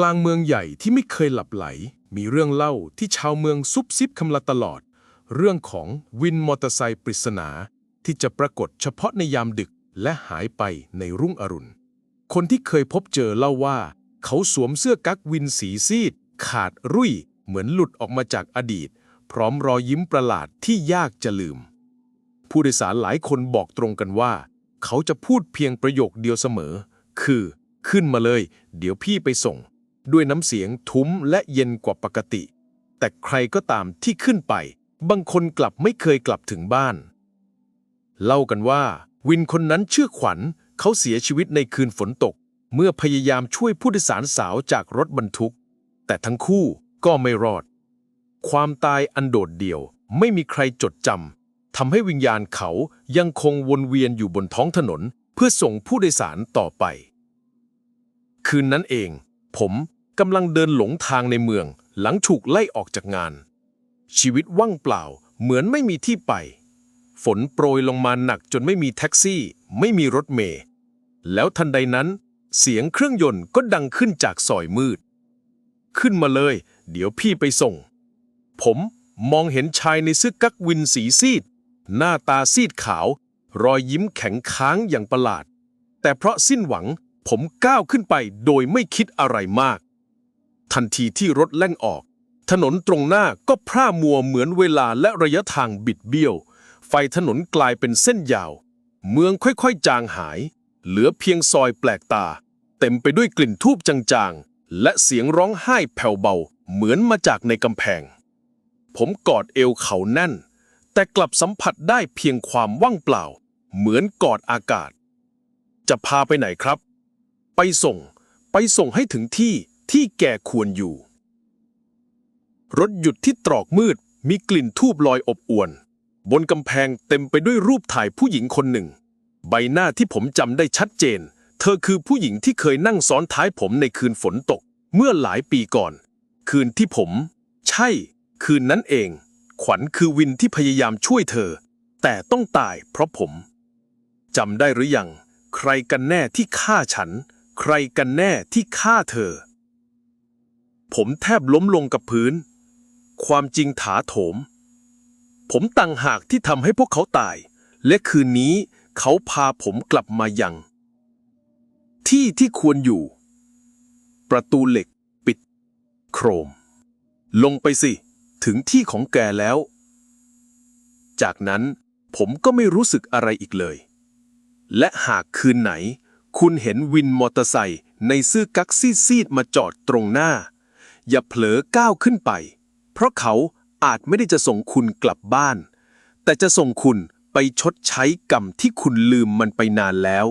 กลางเมืองใหญ่ที่ไม่เคยหลับไหล มีเรื่องเล่าที่ชาวเมืองซุบซิบคำละตลอด เรื่องของวินมอเตอร์ไซค์ปริศนา ที่จะปรากฏเฉพาะในยามดึกและหายไปในรุ่งอรุณ คนที่เคยพบเจอเล่าว่า เขาสวมเสื้อกั๊กวินสีซีด ขาดรุ่ย เหมือนหลุดออกมาจากอดีต พร้อมรอยยิ้มประหลาดที่ยากจะลืม ผู้โดยสารหลายคนบอกตรงกันว่า เขาจะพูดเพียงประโยคเดียวเสมอ คือ ขึ้นมาเลย เดี๋ยวพี่ไปส่ง ด้วยน้ำเสียงทุ้มและเย็นกว่าปกติ แต่ใครก็ตามที่ขึ้นไป บางคนกลับไม่เคยกลับถึงบ้าน เล่ากันว่า วินคนนั้นชื่อขวัญเขาเสียชีวิตในคืนฝนตก เมื่อพยายามช่วยผู้โดยสารสาวจากรถบรรทุก แต่ทั้งคู่ก็ไม่รอด ความตายอันโดดเดี่ยวไม่มีใครจดจำทำให้วิญญาณเขายังคงวนเวียนอยู่บนท้องถนน เพื่อส่งผู้โดยสารต่อไป คืนนั้นเอง ผม กำลังเดินหลงทางในเมือง หลังถูกไล่ออกจากงาน ชีวิตว่างเปล่าเหมือนไม่มีที่ไป ฝนโปรยลงมาหนักจนไม่มีแท็กซี่ ไม่มีรถเมล์แล้วทันใดนั้น เสียงเครื่องยนต์ก็ดังขึ้นจากซอยมืด ขึ้นมาเลย เดี๋ยวพี่ไปส่ง ผมมองเห็นชายในเสื้อกั๊กวินสีซีด หน้าตาซีดขาว รอยยิ้มแข็งค้างอย่างประหลาด แต่เพราะสิ้นหวังผมก้าวขึ้นไปโดยไม่คิดอะไรมาก ทันทีที่รถแล่นออก ถนนตรงหน้าก็พร่ามัวเหมือนเวลาและระยะทางบิดเบี้ยว ไฟถนนกลายเป็นเส้นยาว เมืองค่อยๆจางหาย เหลือเพียงซอยแปลกตา เต็มไปด้วยกลิ่นทูบจางๆ และเสียงร้องไห้แผ่วเบา เหมือนมาจากในกำแพง ผมกอดเอวเขาแน่น แต่กลับสัมผัสได้เพียงความว่างเปล่า เหมือนกอดอากาศ จะพาไปไหนครับ ไปส่ง ไปส่งให้ถึงที่ ที่แกควรอยู่ รถหยุดที่ตรอกมืดมีกลิ่นทูบลอยอบอวน บนกำแพงเต็มไปด้วยรูปถ่ายผู้หญิงคนหนึ่ง ใบหน้าที่ผมจำได้ชัดเจน เธอคือผู้หญิงที่เคยนั่งซ้อนท้ายผมในคืนฝนตก เมื่อหลายปีก่อน คืนที่ผม ใช่ คืนนั้นเอง ขวัญคือวินที่พยายามช่วยเธอ แต่ต้องตายเพราะผมจำได้หรือยัง ใครกันแน่ที่ฆ่าฉัน ใครกันแน่ที่ฆ่าเธอ ผมแทบล้มลงกับพื้น ความจริงถาโถม ผมต่างหากที่ทำให้พวกเขาตาย และคืนนี้เขาพาผมกลับมายัง ที่ที่ควรอยู่ ประตูเหล็กปิด โครม ลงไปสิ ถึงที่ของแกแล้ว จากนั้นผมก็ไม่รู้สึกอะไรอีกเลย และหากคืนไหน คุณเห็นวินมอเตอร์ไซค์ในเสื้อกักซีดๆมาจอดตรงหน้า อย่าเผลอก้าวขึ้นไป เพราะเขาอาจไม่ได้จะส่งคุณกลับบ้าน แต่จะส่งคุณไปชดใช้กรรมที่คุณลืมมันไปนานแล้ว